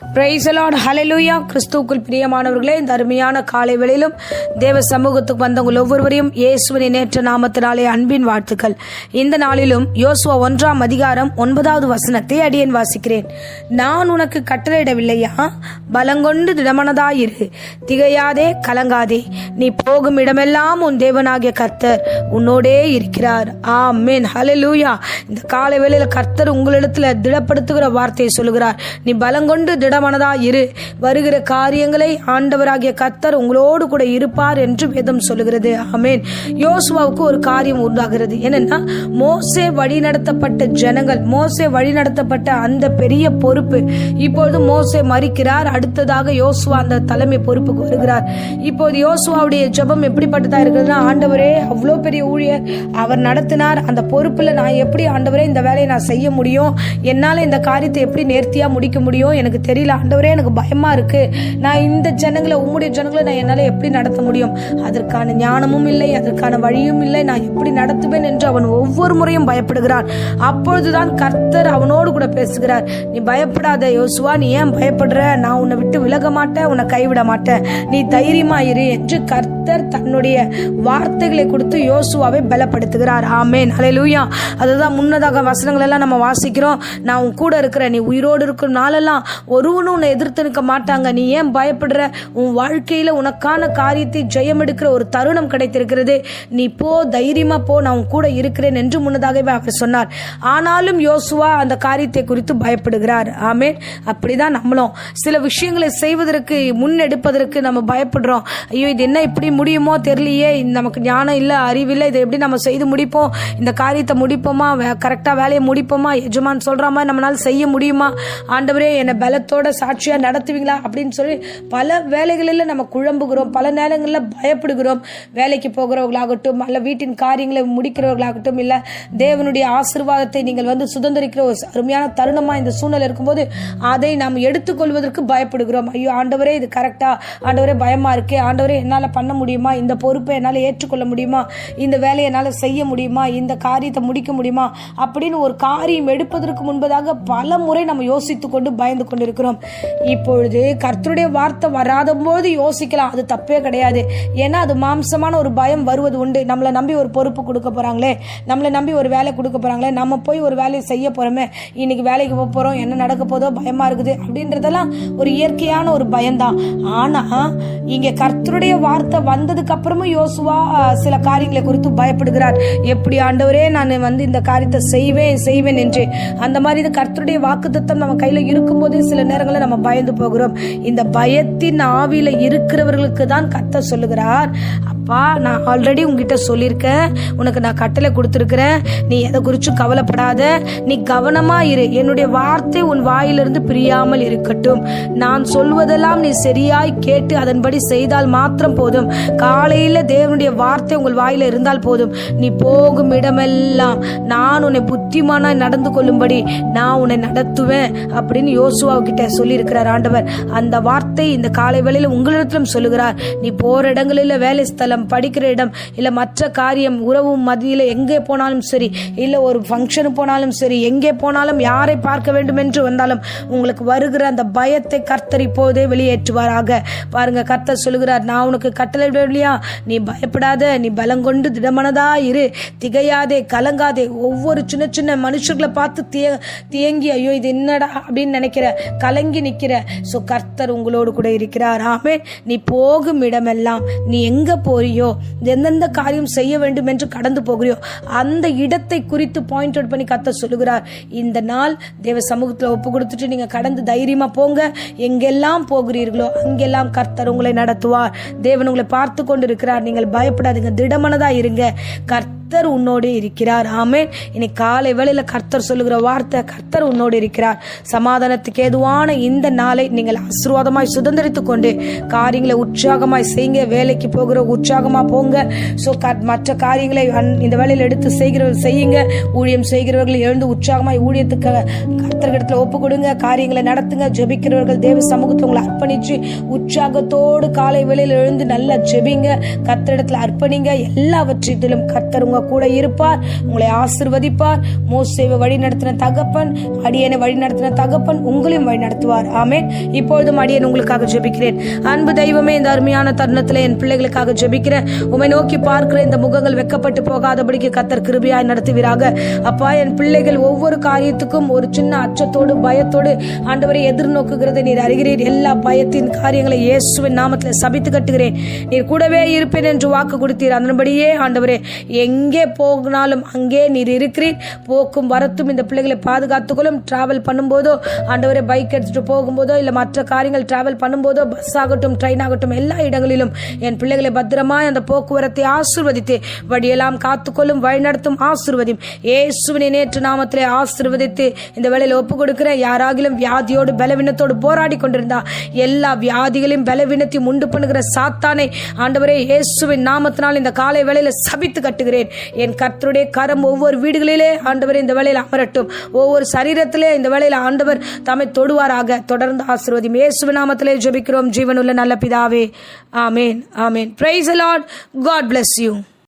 பிரைசலாட் ஹalleluya கிறிஸ்துவுக்குள் பிரியமானவர்களே இந்த அருமையான காலை வேளையிலும் தேவ சமூகத்துக்கு வந்தவங்கள் ஒவ்வொருவரையும் இயேசுவின் நேற்ற நாமத்தினாலே அன்பின் வாழ்த்துக்கள். இந்த நாளிலும் யோசுவா ஒன்றாம் அதிகாரம் ஒன்பதாவது வசனத்தை அடியேன் வாசிக்கிறேன். நான் உனக்கு கட்டளையிடவில்லையா? பலங்கொண்டு திடமனதாயிரு. திகையாதே கலங்காதே. நீ போகும் இடமெல்லாம் உன் தேவனாகிய கர்த்தர் உன்னோடே இருக்கிறார். ஆ மீன் ஹலலூயா இந்த காலை வேளையில கர்த்தர் உங்களிடத்துல திடப்படுத்துகிற வார்த்தையை சொல்லுகிறார். நீ பலங்கொண்டு திடமனதா இரு. வருகிற காரியங்களை ஆண்டவராகிய கர்த்தர் உங்களோடு கூட இருப்பார் என்று வேதம் சொல்லுகிறது. ஆமென். யோசுவாவுக்கு ஒரு காரியம் உண்டாகிறது. என்னன்னா மோசே வழிநடத்தப்பட்ட ஜனங்கள் மோசே வழிநடத்தப்பட்ட அந்த பெரிய பொறுப்பு. இப்பொழுது மோசே மறிக்கிறார். அடுத்ததாக யோசுவா அந்த தலைமை பொறுப்புக்கு வருகிறார். இப்போது யோசுவாவுடைய ஜெபம் எப்படிப்பட்டதா இருக்குதுன்னா ஆண்டவரே அவ்வளோ பெரிய ஊழியர் அவர் நடத்தினார். அந்த பொறுப்புல நான் எப்படி ஆண்டவரே இந்த வேலையை நான் செய்ய முடியும்? என்னால இந்த காரியத்தை எப்படி நேர்த்தியா முடிக்க முடியும்? எனக்கு தெரியல. ஆண்டவரே எனக்கு பயமா இருக்கு. நான் இந்த ஜனங்களை உம்முடைய ஜனங்களை நான் என்னால எப்படி நடத்த முடியும்? அதற்கான ஞானமும் இல்லை அதற்கான வழியும் இல்லை. நான் எப்படி நடத்துவேன் என்று அவன் ஒவ்வொரு முறையும் பயப்படுகிறான். அப்பொழுதுதான் கர்த்தர் அவனோடு கூட பேசுகிறார். நீ பயப்படாத யோசுவா நீ ஏன் பயப்படுற? நான் உன்னை விட்டு விலக மாட்டேன் உன்னை கைவிட மாட்டேன். நீ தைரியமாயிரு என்று கர்த்தர் தன்னுடைய வார்த்தைகளை கொடுத்து யோசுவாவை பலப்படுத்துகிறார். ஆமேன். ஹalleluya. அதுதான் முன்னதாக வசனங்கள் எல்லாம் நம்ம வாசிக்கிறோம். நான் உன் கூட இருக்கிறேன். நீ உயிரோடு இருக்கிற நாளெல்லாம் ஒருவனும் உன்னை எதிர்த்து நிற்க மாட்டாங்க. நீ ஏன் பயப்படுற? உன் வாழ்க்கையில உனக்கான காரியத்தை ஜெயம் எடுக்கிற ஒரு தருணம் கிடைத்திருக்கிறது. நீ போ தைரியமா போ. நான் உன் கூட இருக்கிறேன் என்று முன்னதாகவே அவர் சொன்னார். ஆனாலும் யோசுவா அந்த காரியத்தை குறித்து பயப்படுகிறார். ஆமேன். அப்படிதான் நம்மளும் சில விஷயங்களை செய்வதற்கு முன்னெடுப்பதற்கு நம்ம பயப்படுறோம். ஐயோ இது என்ன இப்படி முடியுமோ தெரியலையே. நமக்கு ஞானம் இல்லை அறிவில்லை இதை எப்படி நம்ம செய்து முடிப்போம்? இந்த காரியத்தை முடிப்போமா? கரெக்டாக வேலையை முடிப்போமா? எஜமான் சொல்கிற மாதிரி நம்மளால செய்ய முடியுமா? ஆண்டவரே என்னை பலத்தோட சாட்சியாக நடத்துவீங்களா? அப்படின்னு சொல்லி பல வேலைகளில் நம்ம குழம்புகிறோம். பல நேரங்களில் பயப்படுகிறோம். வேலைக்கு போகிறவர்களாகட்டும் அல்ல வீட்டின் காரியங்களை முடிக்கிறவர்களாகட்டும் இல்லை தேவனுடைய ஆசீர்வாதத்தை நீங்கள் வந்து சுதந்திரிக்கிற ஒரு அருமையான தருணமாக இந்த சூழ்நிலை இருக்கும்போது அதை நாம் எடுத்துக்கொள்வதற்கு பயப்படுகிறோம். ஐயோ ஆண்டவரே இது கரெக்டா ஆண்டவரே பயமா இருக்கே? ஆண்டவரே என்னால் பண்ண முடியுமா? இந்த பொறுப்பை என்னால் ஏற்றுக்கொள்ள முடியுமா? இந்த வேலையை என்னால் செய்ய முடியுமா? இந்த காரியத்தை முடிக்க முடியுமா? அப்படின்னு ஒரு காரியம் எடுப்பதற்கு முன்பதாக பல முறை நம்ம யோசித்து கொண்டு பயந்து கொண்டு இருக்கிறோம் இப்பொழுது கர்த்தருடைய வார்த்தை வராத போது யோசிக்கலாம். அது தப்பே கிடையாது. ஏன்னா அது மாம்சமான ஒரு பயம் வருவது உண்டு. நம்மளை நம்பி ஒரு பொறுப்பு கொடுக்க போகிறாங்களே நம்மளை நம்பி ஒரு வேலை கொடுக்க போகிறாங்களே நம்ம போய் ஒரு வேலையை செய்ய போகிறோமே இன்னைக்கு வேலைக்கு போக போகிறோம் என்ன நடக்க போதோ பயமாக இருக்குது. அப்படின்றதெல்லாம் ஒரு இயற்கையான ஒரு பயம்தான். ஆனால் இங்கே கர்த்தருடைய வார்த்தை வந்ததுக்கு அப்புறமும் யோசுவா சில காரியங்களை குறித்து பயப்படுகிறார். எப்படி ஆண்டவரே நான் வந்து இந்த காரியத்தை செய்வேன் செய்வேன் என்று. அந்த மாதிரி இது கர்த்தருடைய வாக்குத்தத்தம் நம்ம கையில இருக்கும்போதே சில நேரங்களில் நம்ம பயந்து போகிறோம். இந்த பயத்தின் ஆவியில இருக்கிறவர்களுக்கு தான் கத்த சொல்லுகிறார். அப்பா நான் ஆல்ரெடி உங்ககிட்ட சொல்லியிருக்கேன். உனக்கு நான் கட்டளை கொடுத்துருக்கிறேன். நீ எதை குறிச்சும் கவலைப்படாத. நீ கவனமா இரு. என்னுடைய வார்த்தை உன் வாயிலிருந்து பிரியாமல் இருக்கட்டும். நான் சொல்வதெல்லாம் நீ சரியாய் கேட்டு அதன்படி செய்தால் மாத்திரம் போதும். காலையில தேவனுடைய வார்த்தை உங்கள் வாயில இருந்தால் போதும். நீ போகும் இடமெல்லாம் நான் உன்னை புத்திமானாய் நடந்து கொள்ளும்படி நான் உன்னை நடத்துவேன் அப்படின்னு யோசுவாவுக்கிட்ட கிட்ட சொல்லியிருக்கிறார் ஆண்டவர். அந்த வார்த்தை இந்த காலை வேளையில் உங்களிடத்திலும் சொல்லுகிறார். நீ போகிற இடங்களில் வேலை ஸ்தலம் படிக்கிற இடம் இல்லை மற்ற காரியம் உறவு மதியில எங்கே போனாலும் சரி இல்லை ஒரு ஃபங்க்ஷனு போனாலும் சரி எங்கே போனாலும் யாரை பார்க்க வேண்டும் என்று வந்தாலும் உங்களுக்கு வருகிற அந்த பயத்தை கர்த்தர் இப்போதே வெளியேற்றுவாராக. பாருங்க கர்த்தர் சொல்லுகிறார் நான் உனக்கு கட்டளை இல்லையா நீ பயப்படாத நீ பலங்கொண்டு திடமனதா இரு. திகையாதே கலங்காதே. ஒவ்வொரு சின்ன சின்ன மனுஷர்களை பார்த்து திய தியங்கி ஐயோ இது என்னடா அப்படின்னு நினைக்கிற கலங்கி நிக்கிற. சோ கர்த்தர் உங்களோடு கூட இருக்கிறார். ஆமே நீ போகும் இடமெல்லாம் நீ எங்க போறியோ எந்தெந்த காரியம் செய்ய வேண்டும் என்று கடந்து போகிறியோ அந்த இடத்தை குறித்து பாயிண்ட் அவுட் பண்ணி கர்த்தர் சொல்லுகிறார். இந்த நாள் தேவ சமூகத்துல ஒப்பு கொடுத்துட்டு நீங்க கடந்து தைரியமா போங்க. எங்கெல்லாம் போகிறீர்களோ அங்கெல்லாம் கர்த்தர் உங்களை நடத்துவார். தேவன் உங்களை பார்த்து கொண்டிருக்கிறார் நீங்கள் பயப்படாதீங்க. திடமனதா இருங்க கர்த்தர் உன்னோடு இருக்கிறார். ஆமேன். இன்னைக்கு காலை வேளையில் கர்த்தர் சொல்லுகிற வார்த்தை கர்த்தர் உன்னோடு இருக்கிறார். சமாதானத்துக்கு ஏதுவான இந்த நாளை நீங்கள் ஆசீர்வாதமாய் சுதந்திரித்துக் கொண்டு காரியங்களை உற்சாகமாய் செய்யுங்க வேலைக்கு போகிற உற்சாகமாக போங்க. ஸோ மற்ற காரியங்களை இந்த வேலையில் எடுத்து செய்கிறவர்கள் செய்யுங்க. ஊழியம் செய்கிறவர்கள் எழுந்து உற்சாகமாய் ஊழியத்துக்கு கர்த்தர்கிடத்தில் ஒப்பு கொடுங்க காரியங்களை நடத்துங்க. ஜெபிக்கிறவர்கள் தேவ சமூகத்தை உங்களை அர்ப்பணிச்சு உற்சாகத்தோடு காலை வேளையில் எழுந்து நல்லா ஜெபிங்க. கர்த்தரிடத்தில் அர்ப்பணிங்க. எல்லாவற்றிலும் கர்த்தர் உங்க உங்க கூட இருப்பார். உங்களை ஆசிர்வதிப்பார். மோசேவை வழி நடத்தின தகப்பன் அடியனை வழி நடத்தின தகப்பன் உங்களையும் வழி நடத்துவார் ஆமேன். இப்பொழுதும் அடியன் உங்களுக்காக ஜெபிக்கிறேன். அன்பு தெய்வமே இந்த அருமையான தருணத்தில் என் பிள்ளைகளுக்காக ஜெபிக்கிறேன். உமை நோக்கி பார்க்கிற இந்த முகங்கள் வெக்கப்பட்டு போகாதபடிக்கு கத்தர் கிருபியாய் நடத்துவீராக. அப்பா என் பிள்ளைகள் ஒவ்வொரு காரியத்துக்கும் ஒரு சின்ன அச்சத்தோடு பயத்தோடு ஆண்டவரை எதிர்நோக்குகிறத நீர் அறிகிறீர். எல்லா பயத்தின் காரியங்களை இயேசுவின் நாமத்தில் சபித்து கட்டுகிறேன். நீர் கூடவே இருப்பேன் என்று வாக்கு கொடுத்தீர். அதன்படியே ஆண்டவரே எங்க போனாலும் அங்கே நீர் இருக்கிறீர். போக்கும் வரத்தும் இந்த பிள்ளைகளை பாதுகாத்துக்கொள்ளும். டிராவல் பண்ணும்போதோ ஆண்டவரே பைக் எடுத்துகிட்டு போகும்போதோ இல்லை மற்ற காரியங்கள் டிராவல் பண்ணும்போதோ பஸ் ஆகட்டும் ட்ரெயின் ஆகட்டும் எல்லா இடங்களிலும் என் பிள்ளைகளை பத்திரமாய் அந்த போக்குவரத்தை ஆசிர்வதித்து வழியெல்லாம் காத்துக்கொள்ளும் வழிநடத்தும் ஆசிர்வதியும். இயேசுவினை நேற்று நாமத்திலே ஆசிர்வதித்து இந்த வேலையில் ஒப்பு கொடுக்கிற யாராகிலும் வியாதியோடு பலவீனத்தோடு போராடி கொண்டிருந்தா எல்லா வியாதிகளையும் பலவீனத்தையும் உண்டு பண்ணுகிற சாத்தானை ஆண்டவரே இயேசுவின் நாமத்தினால் இந்த காலை வேலையில் சபித்து கட்டுகிறேன். என் கர்த்தருடைய கரம் ஒவ்வொரு வீடுகளிலே ஆண்டவர் இந்த வேளையில் அமரட்டும். ஒவ்வொரு சரீரத்திலே இந்த வேளையில் ஆண்டவர் தம்மை தொடுவாராக. தொடர்ந்து ஆசிர்வதி இயேசுவின் நாமத்திலே ஜெபிக்கிறோம். ஜீவனுள்ள நல்ல பிதாவே. ஆமேன். ஆமேன். Praise Lord God bless you